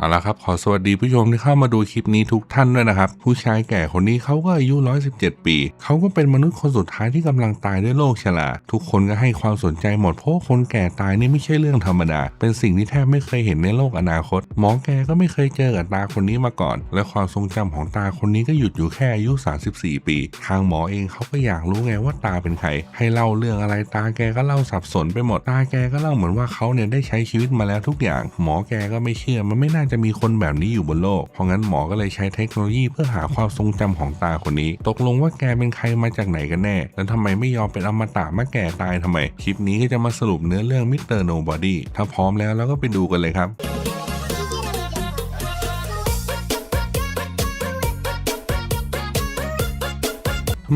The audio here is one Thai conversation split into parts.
เอาละครับขอสวัสดีผู้ชมที่เข้ามาดูคลิปนี้ทุกท่านด้วยนะครับ ผู้ชายแก่คนนี้เขาก็อายุ 117 ปี เขาก็เป็นมนุษย์คนสุดท้ายที่กำลังตายด้วยโรคชราทุกคนก็ให้ความสนใจหมดเพราะคนแก่ตายนี่ไม่ใช่เรื่องธรรมดา เป็นสิ่งที่แทบไม่เคยเห็นในโลกอนาคต หมอแกก็ไม่เคยเจอกับตาคนนี้มาก่อน และความทรงจำของตาคนนี้ก็หยุดอยู่แค่อายุ 34 ปี ทางหมอเองเขาก็อยากรู้ไงว่าตาเป็นใครให้เล่าเรื่องอะไรตาแกก็เล่าสับสนไปหมดตาแกก็เล่าเหมือนว่าเขาเนี่ยได้ใช้ชีวิตมาแล้วทุกอย่าง หมอแกก็ไม่เชื่อมันไม่น่าจะมีคนแบบนี้อยู่บนโลก เพราะงั้นหมอก็เลยใช้เทคโนโลยีเพื่อหาความทรงจำของตาคนนี้ ตกลงว่าแกเป็นใครมาจากไหนกันแน่ แล้วทำไมไม่ยอมเป็นอมตะมาแก่ตายทำไม คลิปนี้ก็จะมาสรุปเนื้อเรื่องมิสเตอร์โนบอดี้ถ้าพร้อมแล้วเราก็ไปดูกันเลยครับ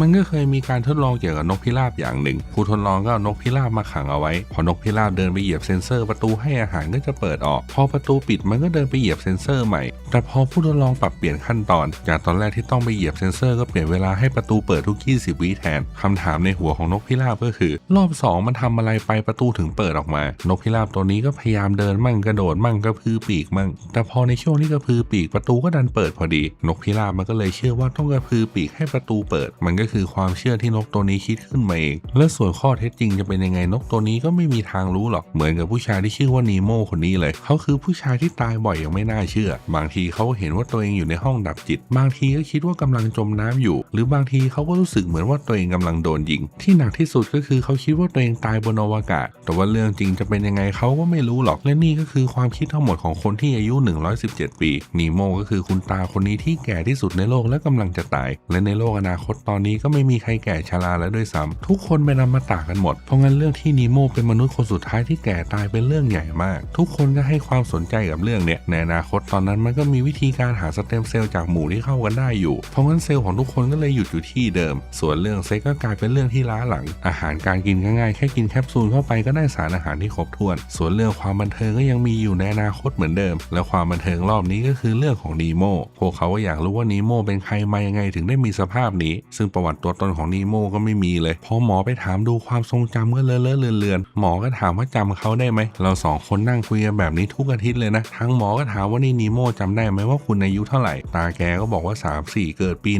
มันก็เคยมีการทดลองเกี่ยวกับนกพิราบอย่างหนึ่ง ผู้ทดลองก็เอานกพิราบมาขังเอาไว้ พอนกพิราบเดินไปเหยียบเซ็นเซอร์ ประตูให้อาหารก็จะเปิดออก พอประตูปิดมันก็เดินไปเหยียบเซ็นเซอร์ใหม่ แต่พอผู้ทดลองปรับเปลี่ยนขั้นตอน จากตอนแรกที่ต้องไปเหยียบเซ็นเซอร์ก็เปลี่ยนเวลาให้ประตูเปิดทุก 20 วิแทนคำถามในหัวของนกพิราบก็คือ รอบ 2 มันทำอะไรไปประตูถึงเปิดออกมา นกพิราบตัวนี้ก็พยายามเดินมั่งกระโดดมั่งกระพือปีกมั่ง แต่พอในช่วงที่กระพือปีกประตูก็ดันเปิดพอดี นกพิราบมันก็เลยเชื่อว่าต้องกระพือปีกให้ประตูเปิดมันก็คือความเชื่อที่นกตัวนี้คิดขึ้นมาเอง และส่วนข้อเท็จจริงจะเป็นยังไงนกตัวนี้ก็ไม่มีทางรู้หรอก เหมือนกับผู้ชายที่ชื่อว่านีโมคนนี้เลย เขาคือผู้ชายที่ตายบ่อยอย่างไม่น่าเชื่อ บางทีเขาเห็นว่าตัวเองอยู่ในห้องดับจิต บางทีก็คิดว่ากำลังจมน้ำอยู่ หรือบางทีเขาก็รู้สึกเหมือนว่าตัวเองกำลังโดนยิง ที่หนักที่สุดก็คือเขาคิดว่าตัวเองตายบนอวกาศ แต่ว่าเรื่องจริงจะเป็นยังไงเขาก็ไม่รู้หรอก และนี่ก็คือความคิดทั้งหมดของคนที่อายุ 117 ปีนีโมก็คือคุณตาคนนี้ที่แก่ที่สุดในโลกและกำลังจะตาย และในโลกอนาคตตอนนี้ก็ไม่มีใครแก่ชราแล้วด้วยซ้ำทุกคนเป็นอมตะกันหมด เพราะงั้นเรื่องที่นีโมเป็นมนุษย์คนสุดท้ายที่แก่ตายเป็นเรื่องใหญ่มาก ทุกคนก็ให้ความสนใจกับเรื่องเนี้ยในอนาคตตอนนั้นมันก็มีวิธีการหาสเต็มเซลล์จากหมู่ที่เข้ากันได้อยู่ เพราะงั้นเซลล์ของทุกคนก็เลยหยุดอยู่ที่เดิม ส่วนเรื่องเซ็กก็กลายเป็นเรื่องที่ล้าหลัง อาหารการกินง่ายๆแค่กินแคปซูลเข้าไปก็ได้สารอาหารที่ครบถ้วน ส่วนเรื่องความบันเทิงก็ยังมีอยู่ในอนาคตเหมือนเดิม และความบันเทิงรอบนี้ก็คือเรื่องของนีโมพวกเขาก็อยากรู้ว่านีโมเป็นใครมายังไงถึงได้มีสภาพนี้ ซึ่งประวัติตัวตนของนีโมก็ไม่มีเลยพอหมอไปถามดูความทรงจำก็เลอะเลอะเลือนเลือนหมอก็ถามว่าจำเขาได้ไหมเราสองคนนั่งคุยกันแบบนี้ทุกอาทิตย์เลยนะทั้งหมอก็ถามว่านี่นีโมจำได้ไหมว่าคุณอายุเท่าไหร่ ตาแกก็บอกว่า 3 4 เกิดปี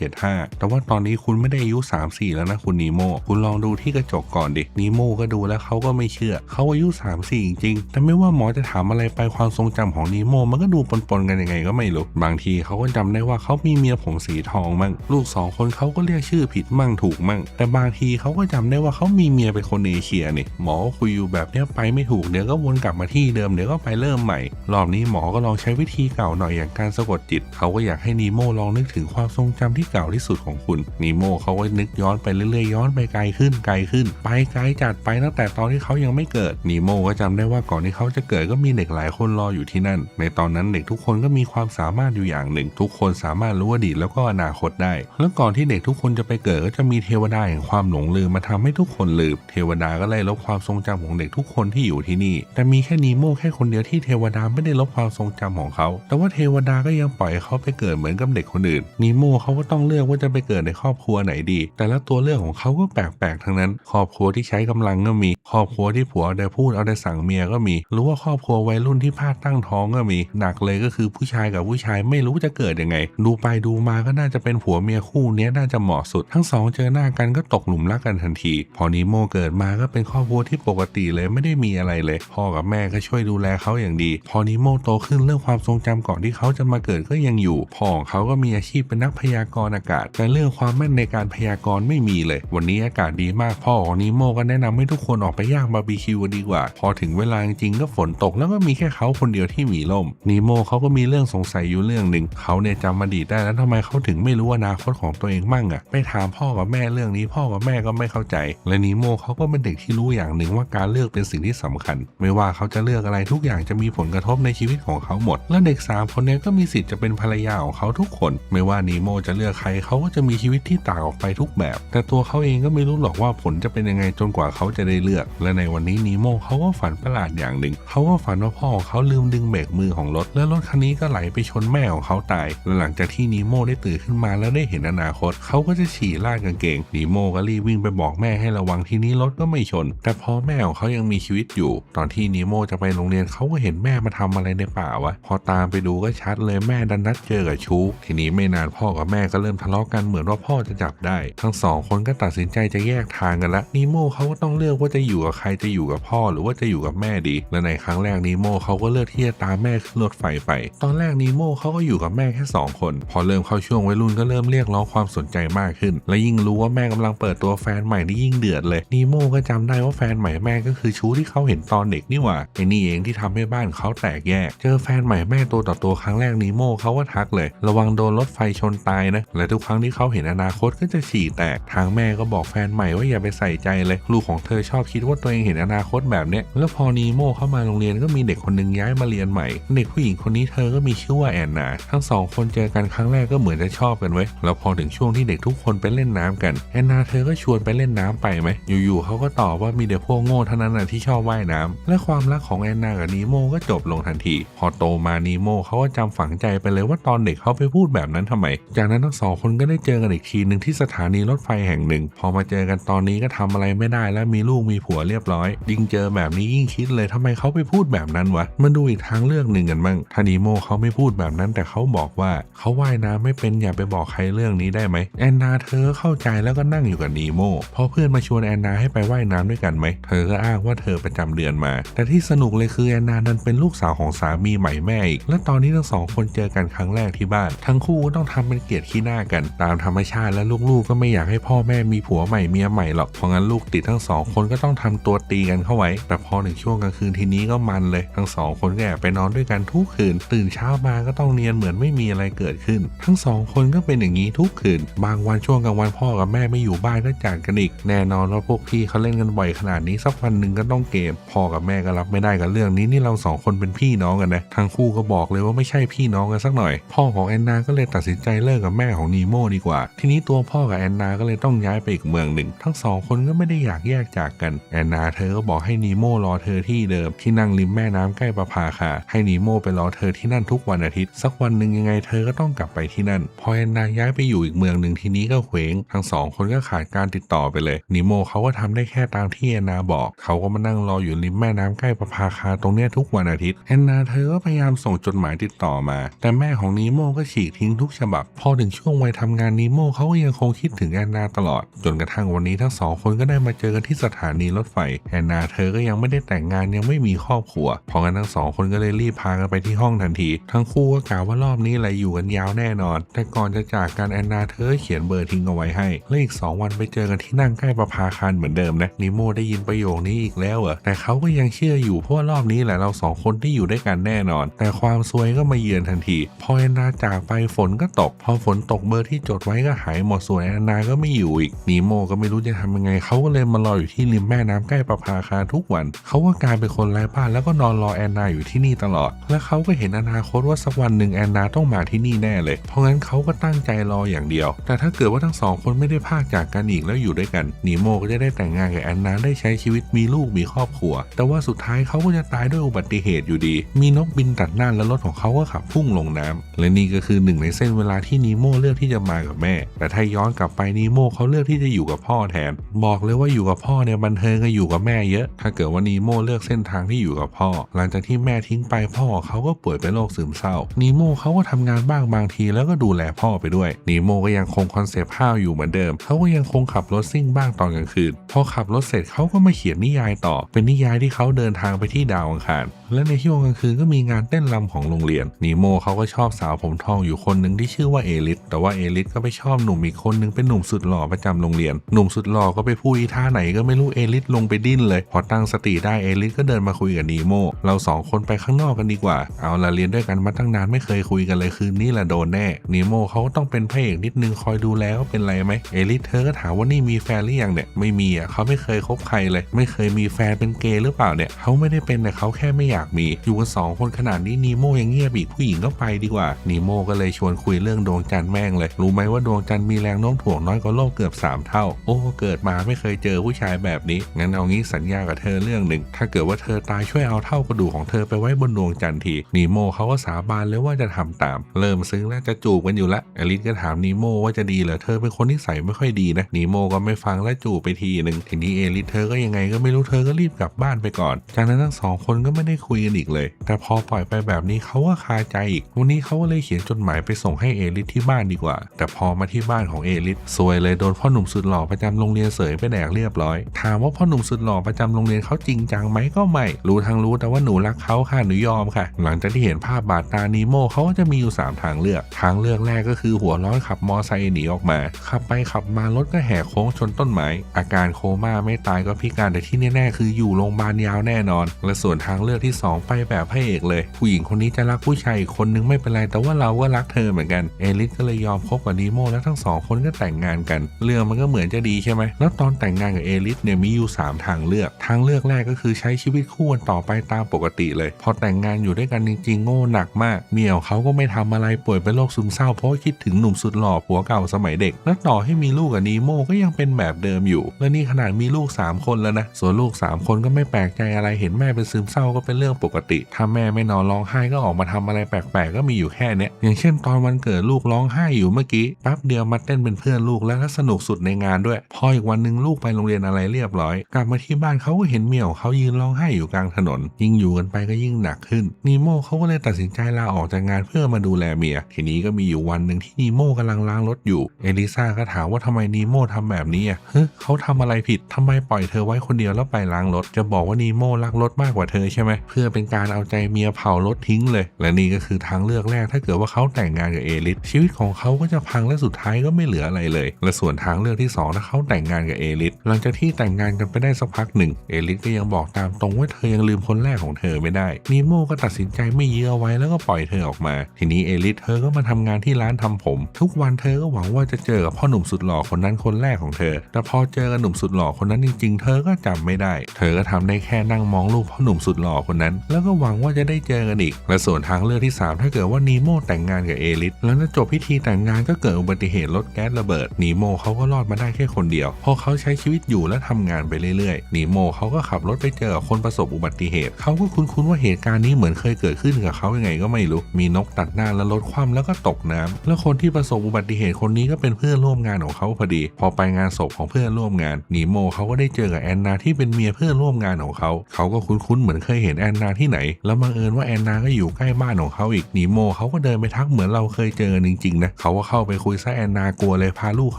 1975 แต่ว่าตอนนี้คุณไม่ได้อายุ 3 4 แล้วนะคุณนีโมคุณลองดูที่กระจกก่อนดินีโมก็ดูแล้วเขาก็ไม่เชื่อเขาอายุ 3 4 จริงๆแต่ไม่ว่าหมอจะถามอะไรไปความทรงจำของนีโมมันก็ดูปนๆกันยังไงก็ไม่รู้บางทีเขาก็จำได้ว่าเขามีเมียผมสีทองมั่งลูกสองคนเขาก็เรียกชื่อผิดมั่งถูกมั่ง แต่บางทีเขาก็จำได้ว่าเขามีเมียเป็นคนเอเชียนี่หมอก็คุยอยู่แบบเนี้ยไปไม่ถูกเดี๋ยวก็วนกลับมาที่เดิมเดี๋ยวก็ไปเริ่มใหม่ รอบนี้หมอก็ลองใช้วิธีเก่าหน่อยอย่างการสะกดจิต เขาก็อยากให้นีโมลองนึกถึงความทรงจำที่เก่าที่สุดของคุณนีโมเขาก็นึกย้อนไปเรื่อยๆย้อนไปไกลขึ้นไกลขึ้น ไปไกลจัดไปตั้งแต่ตอนที่เขายังไม่เกิดนีโมก็จำได้ว่าก่อนที่เขาจะเกิดก็มีเด็กหลายคนรออยู่ที่นั่น ในตอนนั้นเด็กทุกคนก็มีความสามารถอยู่อย่างหนึ่ง ทุกคนสามารถรู้อดีตแล้วก็อนาคตได้ แล้วก่อนที่เด็กทุุกคนจะไปเกิดก็จะมีเทวดาแห่งความหลงลืมมาทำให้ทุกคนลืมเทวดาก็ไล่ลบความทรงจำของเด็กทุกคนที่อยู่ที่นี่ แต่มีแค่นีโมแค่คนเดียวที่เทวดาไม่ได้ลบความทรงจำของเขา แต่ว่าเทวดาก็ยังปล่อยเขาไปเกิดเหมือนกับเด็กคนอื่นนีโมเขาก็ต้องเลือกว่าจะไปเกิดในครอบครัวไหนดี แต่ละตัวเลือกของเขาก็แปลกๆทั้งนั้น ครอบครัวที่ใช้กำลังก็มี ครอบครัวที่ผัวเอาแต่พูดเอาแต่สั่งเมียก็มีหรือว่าครอบครัววัยรุ่นที่พลาดตั้งท้องก็มีหนักเลยก็คือผู้ชายกับผู้ชายไม่รู้จะเกิดยังไง ดูไปดูมาก็น่าจะเป็นผัวเมียคู่นี้น่าจะเหมาะสุด ทั้งสองเจอหน้ากันก็ตกหลุมรักกันทันที พอนีโมเกิดมาก็เป็นครอบครัวที่ปกติเลยไม่ได้มีอะไรเลย พ่อกับแม่ก็ช่วยดูแลเขาอย่างดี พอนีโมโตขึ้นเรื่องความทรงจำก่อนที่เขาจะมาเกิดก็ยังอยู่ พ่อของเขาก็มีอาชีพเป็นนักพยากรณ์อากาศ แต่เรื่องความแม่นในการพยากรณ์ไม่มีเลย วันนี้อากาศดีมากพ่อของนีโมก็แนะนำให้ทุกคนออกไปย่างบาร์บีคิวกันดีกว่า พอถึงเวลาจริงก็ฝนตกแล้วก็มีแค่เขาคนเดียวที่มีร่มนีโมเขาก็มีเรื่องสงสัยอยู่เรื่องหนึ่งเขาเนี่ยจำอดีตได้แล้วทำไมเขาถึงไม่รู้อนาคตของตัวเองมั่งอะไปถามพ่อกับแม่เรื่องนี้พ่อกับแม่ก็ไม่เข้าใจ และนีโมเขาก็เป็นเด็กที่รู้อย่างหนึ่งว่าการเลือกเป็นสิ่งที่สำคัญ ไม่ว่าเขาจะเลือกอะไรทุกอย่างจะมีผลกระทบในชีวิตของเขาหมด และเด็กสามคนนี้ก็มีสิทธิ์จะเป็นภรรยาของเขาทุกคน ไม่ว่านีโมจะเลือกใครเขาก็จะมีชีวิตที่ต่างออกไปทุกแบบ แต่ตัวเขาเองก็ไม่รู้หรอกว่าผลจะเป็นยังไงจนกว่าเขาจะได้เลือก และในวันนี้นีโมเขาก็ฝันประหลาดอย่างหนึ่ง เขาก็ฝันว่าพ่อของเขาลืมดึงเบรกมือของรถ และรถคันนี้ก็ไหลไปชนแม่ของเขาตายและหลังจากที่นีโมได้ตื่นขึ้นมาแล้วได้เห็นอนาคตเขาก็จะฉี่ราดกางเกงนีโมก็รีบวิ่งไปบอกแม่ให้ระวังทีนี้รถก็ไม่ชน แต่พอแม่ของเขายังมีชีวิตอยู่ ตอนที่นีโมจะไปโรงเรียนเขาก็เห็นแม่มาทำอะไรในป่าวะ พอตามไปดูก็ชัดเลยแม่ดันนัดเจอกับชูทีนี้ไม่นานพ่อกับแม่ก็เริ่มทะเลาะกันเหมือนว่าพ่อจะจับได้ ทั้งสองคนก็ตัดสินใจจะแยกทางกันละนีโมเขาก็ต้องเลือกว่าจะอยู่กับใครจะอยู่กับพ่อหรือว่าจะอยู่กับแม่ดี และในครั้งแรกนีโมเขาก็เลือกที่จะตามแม่ขึ้นรถไฟไป ตอนแรกนีโมเขาก็อยู่กับแม่แค่สองคน พอเริ่มเข้าช่วงวัยรุ่นก็เริ่มเรียกร้องความสนใจมากขึ้น และยิ่งรู้ว่าแม่กำลังเปิดตัวแฟนใหม่นี่ยิ่งเดือดเลยนีโมก็จำได้ว่าแฟนใหม่แม่ก็คือชู้ที่เขาเห็นตอนเด็กนี่หว่าไอ้นี่เองที่ทำให้บ้านเขาแตกแยก เจอแฟนใหม่แม่ตัวต่อตัวครั้งแรกนีโมเขาก็ทักเลย ระวังโดนรถไฟชนตายนะและทุกครั้งที่เขาเห็นอนาคตก็จะฉี่แตกทางแม่ก็บอกแฟนใหม่ว่าอย่าไปใส่ใจเลยลูกของเธอชอบคิดว่าตัวเองเห็นอนาคตแบบเนี้ยแล้วพอนีโมเข้ามาโรงเรียนก็มีเด็กคนหนึ่งย้ายมาเรียนใหม่ เด็กผู้หญิงคนนี้เธอก็มีชื่อว่าแอนนาทั้งสองคนเจอกันครั้งแรกก็เหมือนจะชอบกันไว้แล้วพอถึงช่วงที่เด็กทุกคนไปเล่นน้ำกันแอนนาเธอก็ชวนไปเล่นน้ำไปไหมอยู่ๆเขาก็ตอบว่ามีแต่พวกโง่เท่านั้นนะที่ชอบว่ายน้ำและความรักของแอนนากับนีโมก็จบลงทันที พอโตมานีโมเขาก็จำฝังใจไปเลยว่าตอนเด็กเขาไปพูดแบบนั้นทำไม จากนั้นทั้งสองคนก็ได้เจอกันอีกทีหนึ่งที่สถานีรถไฟแห่งหนึ่ง พอมาเจอกันตอนนี้ก็ทำอะไรไม่ได้แล้วมีลูกมีผัวเรียบร้อย ยิ่งเจอแบบนี้ยิ่งคิดเลยทำไมเขาไปพูดแบบนั้นวะมาดูอีกทางเลือกหนึ่งกันบ้างถ้านีโมเขาไม่พูดแบบนั้นแต่เขาบอกว่าเขาว่ายน้ำไม่เป็นอย่าไปบอกใครเรื่องนี้ได้ไหมแอนนาเธอเข้าใจแล้วก็นั่งอยู่กับนีโมพอเพื่อนมาชวนแอนนาให้ไปว่ายน้ำด้วยกันไหม เธอก็อ้างว่าเธอประจำเดือนมา แต่ที่สนุกเลยคือแอนนาดันเป็นลูกสาวของสามีใหม่แม่อีก และตอนนี้ทั้งสองคนเจอกันครั้งแรกที่บ้าน ทั้งคู่ต้องทำเป็นเกลียดขี้หน้ากัน ตามธรรมชาติและลูกๆ ก็ไม่อยากให้พ่อแม่มีผัวใหม่เมียใหม่หรอก เพราะงั้นลูกติดทั้งสองคนก็ต้องทำตัวตีกันเข้าไว้ แต่พอถึงช่วงกลางคืนทีนี้ก็มันเลย ทั้งสองคนก็แอบไปนอนด้วยกันทุกคืน ตื่นเช้ามาก็ต้องเนียนเหมือนไม่มีอะไรเกิดขึ้น ทั้งสองคนก็เป็นอย่างนี้ทุกคืนบางวันช่วงกลางวันพ่อกับแม่ไม่อยู่บ้านก็จากกันอีก แน่นอนว่าพวกพี่เขาเล่นกันบ่อยขนาดนี้สักวันหนึ่งก็ต้องเกมพ่อกับแม่ก็รับไม่ได้กับเรื่องนี้นี่เราสองคนเป็นพี่น้องกันนะทั้งคู่ก็บอกเลยว่าไม่ใช่พี่น้องกันสักหน่อย พ่อของแอนนาก็เลยตัดสินใจเลิกกับแม่ของนีโมดีกว่า ทีนี้ตัวพ่อกับแอนนาก็เลยต้องย้ายไปอีกเมืองหนึ่ง ทั้งสองคนก็ไม่ได้อยากแยกจากกันแอนนาเธอก็บอกให้นีโมรอเธอที่เดิมที่นั่งริมแม่น้ำใกล้ประภาคาให้นีโมไปรอเธอที่นั่นทุกวันอาทิตย์ สักวันหนึ่งยังไงเธอก็ต้องกลับไปที่นั่น พอแอนนาย้ายไปอยู่อีกเมืองหนึ่งทีนี้ก็เคว้งทั้งสองคนก็ขาดการติดต่อไปเลยนีโมเขาก็ทำได้แค่ตามที่แอนนาบอก เขาก็มานั่งรออยู่ริมแม่น้ำใกล้ประภาคาตรงเนี้ยทุกวันอาทิตย์แอนนาเธอก็พยายามส่งจดหมายติดต่อมา แต่แม่ของนีโมก็ฉีกทิ้งทุกฉบับ พอถึงช่วงวัยทำงานนีโมเขาก็ยังคงคิดถึงแอนนาตลอด จนกระทั่งวันนี้ทั้งสองคนก็ได้มาเจอกันที่สถานีรถไฟแอนนาเธอก็ยังไม่ได้แต่งงานยังไม่มีครอบครัวเพราะงั้นทั้งสองคนก็เลยรีบพากันไปที่ห้องทันที ทั้งคู่ก็กล่าวว่ารอบนี้อะไรอยู่กันยาวแน่นอน แต่ก่อนจะจากกันแอนนาเธอเขียนเบอร์ทิ้งเอาไว้ให้ และอีกสองวันไปเจอกันที่นั่งใกล้ประภาคารเหมือนเดิมนะนิโมได้ยินประโยคนี้อีกแล้วเหรอแต่เขาก็ยังเชื่ออยู่เพราะว่ารอบนี้แหละเราสองคนที่อยู่ด้วยกันแน่นอน แต่ความซวยก็มาเยือนทันที พอแอนนาจากไปฝนก็ตก พอฝนตกเบอร์ที่จดไว้ก็หายหมดส่วนแอนนาก็ไม่อยู่อีกนิโมก็ไม่รู้จะทำยังไงเขาก็เลยมารออยู่ที่ริมแม่น้ำใกล้ประภาคารทุกวันเขาก็กลายเป็นคนไร้บ้านแล้วก็นอนรอแอนนาอยู่ที่นี่ตลอด และเขาก็เห็นอนาคตว่าสักวันหนึ่งแอนนาต้องมาที่นี่แน่เลย เพราะงั้นเขาก็ตั้งใจรออย่างเดียวแต่ถ้าเกิดว่าทั้งสองคนไม่ได้พากจากกันอีกแล้วอยู่ด้วยกันนีโมก็จะได้แต่งงานกับแอนนาได้ใช้ชีวิตมีลูกมีครอบครัว แต่ว่าสุดท้ายเขาก็จะตายด้วยอุบัติเหตุอยู่ดี มีนกบินตัดหน้าและรถของเขาก็ขับพุ่งลงน้ำและนี่ก็คือหนึ่งในเส้นเวลาที่นีโมเลือกที่จะมากับแม่ แต่ถ้าย้อนกลับไปนีโมเขาเลือกที่จะอยู่กับพ่อแทน บอกเลยว่าอยู่กับพ่อเนี่ยบันเทิงก็อยู่กับแม่เยอะ ถ้าเกิดว่านีโมเลือกเส้นทางที่อยู่กับพ่อ หลังจากที่แม่ทิ้งไปพ่อเขาก็ป่วยเป็นโรคซึมเศร้านีโมเขาก็ทำงานบ้างบางทีแล้วก็ดูแลพ่อไปด้วยนีโมก็ยังคงคอนเซปต์ห้าวอยู่เหมือนเดิม เขาก็ยังคงขับรถซิ่งบ้างตอนกลางคืน พอขับรถเสร็จเขาก็มาเขียนนิยายต่อ เป็นนิยายที่เขาเดินทางไปที่ดาวอังคาร และในช่วงกลางคืนก็มีงานเต้นรำของโรงเรียน นีโมเขาก็ชอบสาวผมทองอยู่คนหนึ่งที่ชื่อว่าเอลิส แต่ว่าเอลิสก็ไปชอบหนุ่มอีกคนหนึงเป็นหนุ่มสุดหล่อประจำโรงเรียน หนุ่มสุดหล่อก็ไปพูดท่าไหนก็ไม่รู้เอลิสลงไปดิ้นเลย พอตั้งสติได้เอลิสก็เดินมาคุยกับนีโมเราสองคนไปข้างนอกกันดีกว่า เอาละเรียนด้วยกันมาตั้งนานไม่เคยคุยกันเลยคืนนี้ละโดนแน่นีโมเขาต้องเป็นพระเอกนิดนึงคอยดูแลว่าเป็นไรไหมเอลิสเธอก็ถามว่านี่มีแฟนหรือยังเนี่ยไม่มีอะเขาไม่เคยคบใครเลย ไม่เคยมีแฟนเป็นเกย์หรือเปล่าเนี่ยเขาไม่ได้เป็นแต่เขาแค่ไม่อยากมีอยู่กันสองคนขนาดนี้นีโมยังเงียบอีกผู้หญิงก็ไปดีกว่านีโมก็เลยชวนคุยเรื่องดวงจันทร์แม่งเลย รู้ไหมว่าดวงจันทร์มีแรงโน้มถ่วงน้อยกว่าโลกเกือบ 3 เท่า โอ้เกิดมาไม่เคยเจอผู้ชายแบบนี้งั้นเอางี้สัญญากับเธอเรื่องหนึ่ง ถ้าเกิดว่าเธอตายช่วยเอาเท่ากระดูกของเธอไปไว้บนดวงจันทร์ทีนีโมเขาก็สาบานเลยว่าจะทำตาม เริ่มซึ้งแล้วจะจูบกันอยู่ละอลิสก็ถามนีโมว่าจะจะดีเหรอเธอเป็นคนที่ใส่ไม่ค่อยดีนะนีโมก็ไม่ฟังและจูบไปทีหนึ่งทีนี้เอลิสเธอก็ยังไงก็ไม่รู้เธอก็รีบกลับบ้านไปก่อน จากนั้นทั้งสองคนก็ไม่ได้คุยกันอีกเลย แต่พอปล่อยไปแบบนี้เขาก็คาใจอีก วันนี้เขาก็เลยเขียนจดหมายไปส่งให้เอลิสที่บ้านดีกว่า แต่พอมาที่บ้านของเอลิสซวยเลยโดนพ่อหนุ่มสุดหล่อประจำโรงเรียนเสยไปแดกเรียบร้อย ถามว่าพ่อหนุ่มสุดหล่อประจำโรงเรียนเขาจริงจังไหมก็ไม่ รู้ทั้งรู้แต่ว่าหนูรักเขาค่ะหนูยอมค่ะ หลังจากที่เห็นภาพบาดตานีโมเขาก็จะมีอยู่สามทางเลือก ทางเลือกแรกก็คือหัวร้อนขับมอไซค์หนีออกมา ขับไปขับมารถก็แหกโค้งชนต้นไม้ อาการโคม่าไม่ตายก็พิการแต่ที่แน่ๆคืออยู่โรงพยาบาลยาวแน่นอน และส่วนทางเลือกที่สองไปแบบพระเอกเลย ผู้หญิงคนนี้จะรักผู้ชายอีกคนนึงไม่เป็นไรแต่ว่าเราก็รักเธอเหมือนกัน เอลิสก็เลยยอมคบกับนีโมแล้วทั้งสองคนก็แต่งงานกัน เรื่องมันก็เหมือนจะดีใช่ไหมแล้วตอนแต่งงานกับเอลิสเนี่ยมีอยู่ 3 ทางเลือก ทางเลือกแรกก็คือใช้ชีวิตคู่กันต่อไปตามปกติเลย พอแต่งงานอยู่ด้วยกันจริงๆโง่หนักมากเมียของเขาก็ไม่ทำอะไรป่วยเป็นโรคซึมเศร้าเพราะคิดถึงหนุ่มสุดหล่อผัวเก่าสมัยเด็ก แล้วต่อให้มีลูกกับนีโมก็ยังเป็นแบบเดิมอยู่ และนี่ขนาดมีลูก 3 คนแล้วนะ ส่วนลูก 3 คนก็ไม่แปลกใจอะไรเห็นแม่เป็นซึมเศร้าก็เป็นเรื่องปกติ ถ้าแม่ไม่นอนร้องไห้ก็ออกมาทำอะไรแปลกๆ ก็มีอยู่แค่เนี้ยอย่างเช่น ตอนวันเกิดลูกร้องไห้อยู่เมื่อกี้แป๊บเดียวมาเต้นเป็นเพื่อนลูกแล้วสนุกสุดในงานด้วย พออีกวันหนึ่งลูกไปโรงเรียนอะไรเรียบร้อย กลับมาที่บ้านเขาก็เห็นเมียของเขายืนร้องไห้อยู่กลางถนน ยิ่งอยู่กันไปก็ยิ่งหนักขึ้นนีโมเขาก็เลยตัดสินใจลาออกจากงานเพื่อมาดูแลเมียทีนี้ก็มีอยู่วันหนึ่งที่นีโมกำลังล้างรถอยู่ เอลิซาก็ถามว่าทำไมนีโมทำแบบนี้อะเฮ้ยเขาทำอะไรผิดทำไมปล่อยเธอไว้คนเดียวแล้วไปล้างรถ จะบอกว่านีโมรักรถมากกว่าเธอใช่ไหมเพื่อเป็นการเอาใจเมียเผารถทิ้งเลย และนี่ก็คือทางเลือกแรกถ้าเกิดว่าเขาแต่งงานกับเอลิสชีวิตของเขาก็จะพังและสุดท้ายก็ไม่เหลืออะไรเลย และส่วนทางเลือกที่สองถ้าเขาแต่งงานกับเอลิสหลังจากที่แต่งงานกันไปได้สักพักหนึ่งเอลิสก็ยังบอกตามตรงว่าเธอยังลืมคนแรกของเธอไม่ได้นีโมก็ตัดสินใจไม่เยื้อไว้แล้วก็ปล่อยเธอออกมา ทีนี้เอลิสเธอก็มาทำงานที่ร้านทำผม ทุกวันเธอก็หวังว่าจะเจอกับพ่อหนุ่มสุดหล่อคนนั้นคนแรกของเธอ แต่พอเจอกับหนุ่มสุดหล่อคนนั้นจริง ๆ เธอก็จำไม่ได้ เธอก็ทำได้แค่นั่งมองรูปพ่อหนุ่มสุดหล่อคนนั้น แล้วก็หวังว่าจะได้เจอกันอีก และส่วนทางเลือกที่สามถ้าเกิดว่านีโมแต่งงานกับเอลิสแล้วจบพิธีแต่งงานก็เกิดอุบัติเหตุรถแก๊สระเบิดนีโมเขาก็รอดมาได้แค่คนเดียวพราะเขาใช้ชีวิตอยู่และทำงานไปเรื่อยๆนีโมเขาก็ขับรถไปเจอคนประสบอุบัติเหตุเขาก็คุ้นๆว่าเหตุการณ์นี้เหมือนเคยเกิดขึ้นกับเขายังไงก็ไม่รู้มีนกตัดหน้าแล้วรถคว่ำแล้วก็ตกน้ำแล้วคนที่ประสบอุบัติเหตุคนนี้ก็เป็นเพื่อนร่วมงานของเขาพอดี พอไปงานศพของเพื่อนร่วมงานนีโมเขาก็ได้เจอกับแอนนาที่เป็นเมียเพื่อนร่วมงานของเขาเขาก็คุ้นๆเหมือนเคยเห็นแอนนาที่ไหน แล้วบังเอิญว่าแอนนาก็อยู่ใกล้บ้านของเขาอีกนีโมเขาก็เดินไปทักเหมือนเราเคยเจอกันจริงๆนะเขาก็เข้าไปคุยซะแอนนากลัวเลยพาลูกเ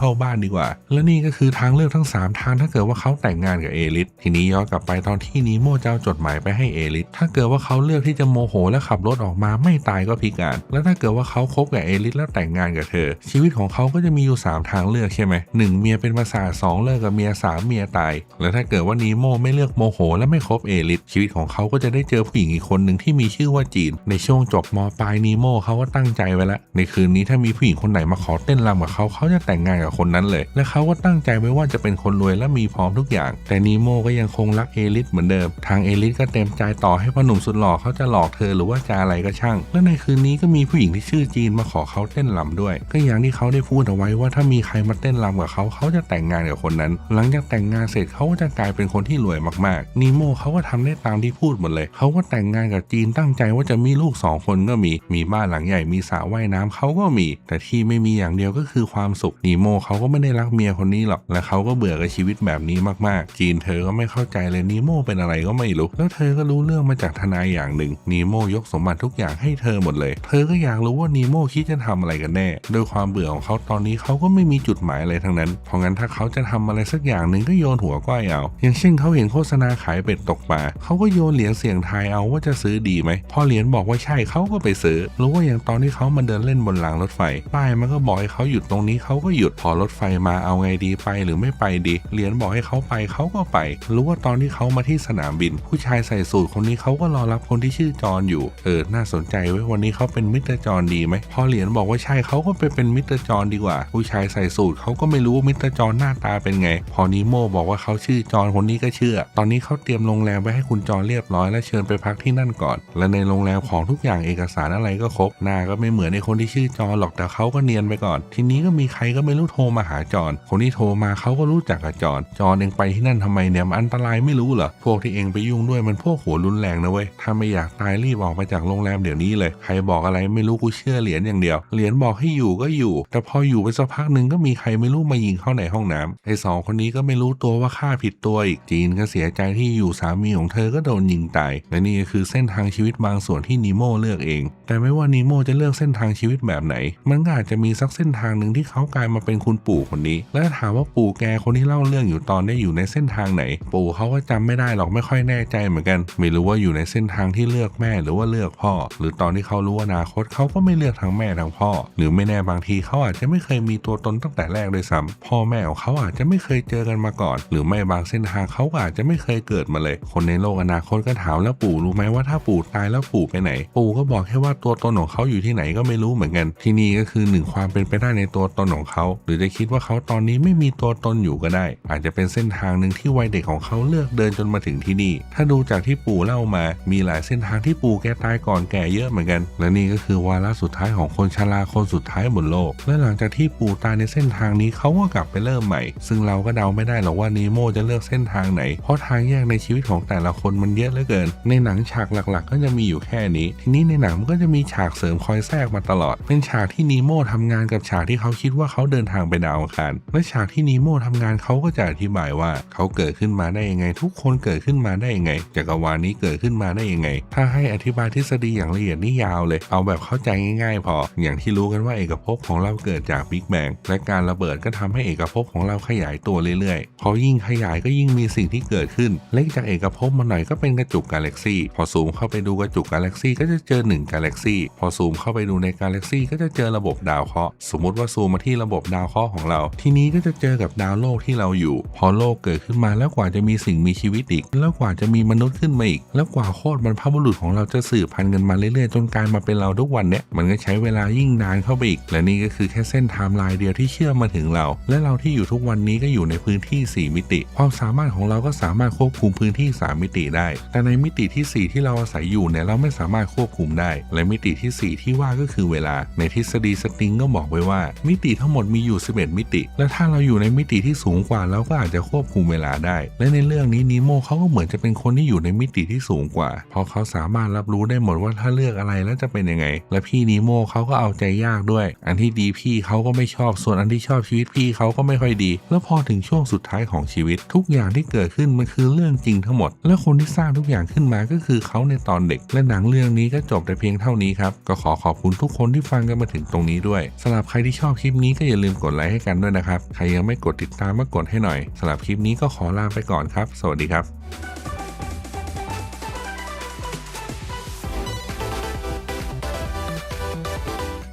ข้าบ้านดีกว่า และนี่ก็คือทางเลือกทั้ง 3 ทางถ้าเกิดว่าเขาแต่งงานกับเอลิสทีนี้ย้อนกลับไปตอนที่นีโมจะเอาจดหมายไปให้เอลิสถ้าเกิดว่าเขาเลือกที่จะโมโหและขับรถออกมาไม่ตายก็พิการ แล้วถ้าเกิดว่าเขาคบกับเอลิสแล้วแต่งงานกับเธอ ชีวิตของเขาก็จะมีอยู่ 3 ทางเลือกใช่ไหมหนึ่งเมียเป็นประสาทสองเลิกกับเมียสามเมียตาย แล้วถ้าเกิดว่านีโมไม่เลือกโมโห และไม่คบเอลิสชีวิตของเขาก็จะได้เจอผู้หญิงอีกคนหนึ่งที่มีชื่อว่าจีน ในช่วงจบมปลายนีโมเขาก็ตั้งใจไว้แล้วในคืนนี้ถ้ามีผู้หญิงคนไหนมาขอเต้นรำกับเขาเขาจะแต่งงานกับคนนั้นเลย และเขาก็ตั้งใจไว้ว่าจะเป็นคนรวยและมีพร้อมทุกอย่าง แต่นีโมก็ยังคงรักเอลิสเหมือนเดิม ทางเอลิสก็เต็มใจต่อให้พ่อหนุ่มสุดหล่อเขาจะหลอกเธอหรือว่าจะอะไรก็ช่าง และในคืนนี้ก็มีผู้หญิงที่ชื่อจีนมาขอเขาเต้นรำด้วย ก็อย่างที่เขาได้พูดเอาไว้ว่าถ้ามีใครมาเต้นรำกับเขาเขาจะแต่งงานกับคนนั้น หลังจากแต่งงานเสร็จเขาก็จะกลายเป็นคนที่รวยมากๆนีโมเขาก็ทำได้ตามที่พูดหมดเลยเขาก็แต่งงานกับจีนตั้งใจว่าจะมีลูกสองคนก็มีมีบ้านหลังใหญ่มีสระว่ายน้ำเขาก็มี แต่ที่ไม่มีอย่างเดียวก็คือความสุขนีโมเขาก็ไม่ได้รักเมียคนนี้หรอกและเขาก็เบื่อกับชีวิตแบบนี้มากๆ จีนเธอก็ไม่เข้าใจเลยนีโมเป็นอะไรก็ไม่รู้ แล้วเธอก็รู้เรื่องมาจากทนายอย่างหนึ่งนีโมยกสมบัติทุกอย่างให้เธอหมดเลย เธอก็อยากรู้ว่านีโมคิดจะทำอะไรกันแน่โดยความเบื่อของเขาตอนนี้เขาก็ไม่มีจุดหมายอะไรทั้งนั้น เพราะงั้นถ้าเขาจะทำอะไรสักอย่างหนึ่งก็โยนหัวก้อยเอา อย่างเช่นเขาเห็นโฆษณาขายเป็ดตกปลาเขาก็โยนเหรียญเสี่ยงทายเอาว่าจะซื้อดีไหม พอเหรียญบอกว่าใช่เขาก็ไปซื้อหรือว่าอย่างตอนที่เขามาเดินเล่นบนรางรถไฟ ป้ายมันก็บอกให้เขาหยุดตรงนี้เขาก็หยุด พอรถไฟมาเอาไงดีไปหรือไม่ไปดี เหรียญบอกให้เขาไปเขาก็ไปหรือว่าตอนที่เขามาที่สนามบิน ผู้ชายใส่สูทคนนี้เขาก็รอรับคนที่ชื่อจอนอยู่ เออ น่าสนใจไว้ยวันนี้เขาเป็นมิตรจอนดีไหม พอเหรียญบอกว่าใช่เขาก็ไปเป็นมิตรจอนดีกว่า ผู้ชายใส่สูทเขาก็ไม่รู้ว่ามิสเตอร์จอนหน้าตาเป็นไง พอนิโมบอกว่าเขาชื่อจอนคนนี้ก็เชื่อ ตอนนี้เขาเตรียมโรงแรมไว้ให้คุณจอนเรียบร้อยและเชิญไปพักที่นั่นก่อน และในโรงแรมของทุกอย่างเอกสารอะไรก็ครบหน้าก็ไม่เหมือนในคนที่ชื่อจอนหรอกแต่เขาก็เนียนไปก่อน ทีนี้ก็มีใครก็ไม่รู้โทรมาหาจอนคนที่โทรมาเขาก็รู้จักกับจอนจอนเองไปที่นั่นทำไมเนี่ยมันอันตรายไม่รู้เหรอพวกที่เองไปยุ่งด้วยมันพวกหัวรุนแรงนะเว้ยถ้าไม่อยากตายรีบออกมาจากโรงแรมเดี๋ยวนี้เลย ใครบอกอะไรไม่รู้กูเชื่อเหรียญอย่างเดียวเหรียญบอกให้อยู่ก็อยู่แต่พพออยู่ไปสักพักหนึ่งก็มีใครไม่รู้มายิงเข้าในห้องน้ำไอ้สองคนนี้ก็ไม่รู้ตัวว่าฆ่าผิดตัวอีกจีนก็เสียใจที่อยู่สามีของเธอก็โดนยิงตายและนี่ก็คือเส้นทางชีวิตบางส่วนที่นีโมเลือกเอง แต่ไม่ว่านีโมจะเลือกเส้นทางชีวิตแบบไหน มันก็อาจจะมีสักเส้นทางหนึ่งที่เขากลายมาเป็นคุณปู่คนนี้ และถามว่าปู่แกคนที่เล่าเรื่องอยู่ตอนนี้อยู่ในเส้นทางไหน ปู่เขาก็จำไม่ได้หรอกไม่ค่อยแน่ใจเหมือนกัน ไม่รู้ว่าอยู่ในเส้นทางที่เลือกแม่หรือว่าเลือกพ่อ หรือตอนที่เขารู้อนาคตเขาก็ไม่เลือกทั้งแม่ทั้งพ่อ หรือไม่แน่บางทีเขาอาจจะจะไม่เคยมีตัวตนตั้งแต่แรกด้วยซ้ำพ่อแม่ของเขาอาจจะไม่เคยเจอกันมาก่อน หรือไม่บางเส้นทางเขาอาจจะไม่เคยเกิดมาเลย คนในโลกอนาคตก็ถามแล้วปู่รู้ไหมว่าถ้าปู่ตายแล้วปู่ไปไหน ปู่ก็บอกแค่ว่าตัวตนของเขาอยู่ที่ไหนก็ไม่รู้เหมือนกัน ที่นี่ก็คือหนึ่งความเป็นไปได้ในตัวตนของเขา หรือจะคิดว่าเขาตอนนี้ไม่มีตัวตนอยู่ก็ได้ อาจจะเป็นเส้นทางหนึ่งที่วัยเด็กของเขาเลือกเดินจนมาถึงที่นี่ ถ้าดูจากที่ปู่เล่ามา มีหลายเส้นทางที่ปู่แกตายก่อนแก่เยอะเหมือนกัน และนี่ก็คือวาระสุดท้ายของคนชราคนสุดท้ายบนโลกและหลังจากที่ปู่ตายในเส้นทางนี้เขาก็กลับไปเริ่มใหม่ ซึ่งเราก็เดาไม่ได้หรอกว่านีโมจะเลือกเส้นทางไหน เพราะทางแยกในชีวิตของแต่ละคนมันเยอะเหลือเกิน ในหนังฉากหลักๆ ก็จะมีอยู่แค่นี้ ทีนี้ในหนังมันก็จะมีฉากเสริมคอยแทรกมาตลอด เป็นฉากที่นีโมทำงานกับฉากที่เขาคิดว่าเขาเดินทางไปดาวอังคาร และฉากที่นีโมทำงานเขาก็จะอธิบายว่าเขาเกิดขึ้นมาได้ยังไง ทุกคนเกิดขึ้นมาได้ยังไงจักรวาลนี้เกิดขึ้นมาได้ยังไง ถ้าให้อธิบายทฤษฎีอย่างละเอียดนี่ยาวเลย เอาแบบเข้าใจง่าย ๆ พอ อย่างที่รู้กันว่าเอกภพของเราเกิดจากบิ๊กแบงและการระเบิดก็ทำให้เอกภพของเราขยายตัวเรื่อยๆ พอยิ่งขยายก็ยิ่งมีสิ่งที่เกิดขึ้น เล็กจากเอกภพมาหน่อยก็เป็นกระจุกกาแล็กซี่ พอซูมเข้าไปดูกระจุกกาแล็กซี่ก็จะเจอหนึ่งกาแล็กซี่ พอซูมเข้าไปดูในกาแล็กซี่ก็จะเจอระบบดาวเคราะห์ สมมติว่าซูมมาที่ระบบดาวเคราะห์ของเรา ทีนี้ก็จะเจอกับดาวโลกที่เราอยู่ พอโลกเกิดขึ้นมาแล้วกว่าจะมีสิ่งมีชีวิตอีก แล้วกว่าจะมีมนุษย์ขึ้นมาอีก แล้วกว่าโคตรบรรพบุรุษของเราจะสืบพันธุ์กันมาเรื่อยๆ จนกลายมาเป็นเราทุกวันเนี้ยมันก็ใช้เวลายิ่งนานเข้าไปอีก และนี่ก็คือแค่เส้นไทม์ไลน์เดียวที่เชื่อมมาถึงเรา และเราที่อยู่ทุกวันนี้ก็อยู่ในพื้นที่ 4 มิติ ความสามารถของเราก็สามารถควบคุมพื้นที่ 3 มิติได้ แต่ในมิติที่ 4 ที่เราอาศัยอยู่เนี่ยเราไม่สามารถควบคุมได้ และมิติที่ 4 ที่ว่าก็คือเวลา ในทฤษฎีสติงก็บอกไว้ว่า มิติทั้งหมดมีอยู่ 11 มิติ และถ้าเราอยู่ในมิติที่สูงกว่าเราก็อาจจะควบคุมเวลาได้ และในเรื่องนี้นีโมเขาก็เหมือนจะเป็นคนที่อยู่ในมิติที่สูงกว่า เพราะเขาสามารถรับรู้ได้หมดว่าถ้าเลือกอะไรแล้วจะเป็นยังไง และพี่นีโมเขาก็เอาใจยากด้วย อันที่ดีพี่เขาก็ไม่ชอบ ส่วนอันที่ชอบชีวิตพี่เขาก็ไม่ค่อยดี แล้วพอถึงช่วงสุดท้ายของชีวิต ทุกอย่างที่เกิดขึ้นมันคือเรื่องจริงทั้งหมด และคนที่สร้างทุกอย่างขึ้นมาก็คือเขาในตอนเด็ก และหนังเรื่องนี้ก็จบแต่เพียงเท่านี้ครับ ก็ขอขอบคุณทุกคนที่ฟังกันมาถึงตรงนี้ด้วยสำหรับใครที่ชอบคลิปนี้ก็อย่าลืมกดไลค์ให้กันด้วยนะครับ ใครยังไม่กดติดตามมากดให้หน่อยสำหรับคลิปนี้ก็ขอลาไปก่อนครับ สวัสดีครับ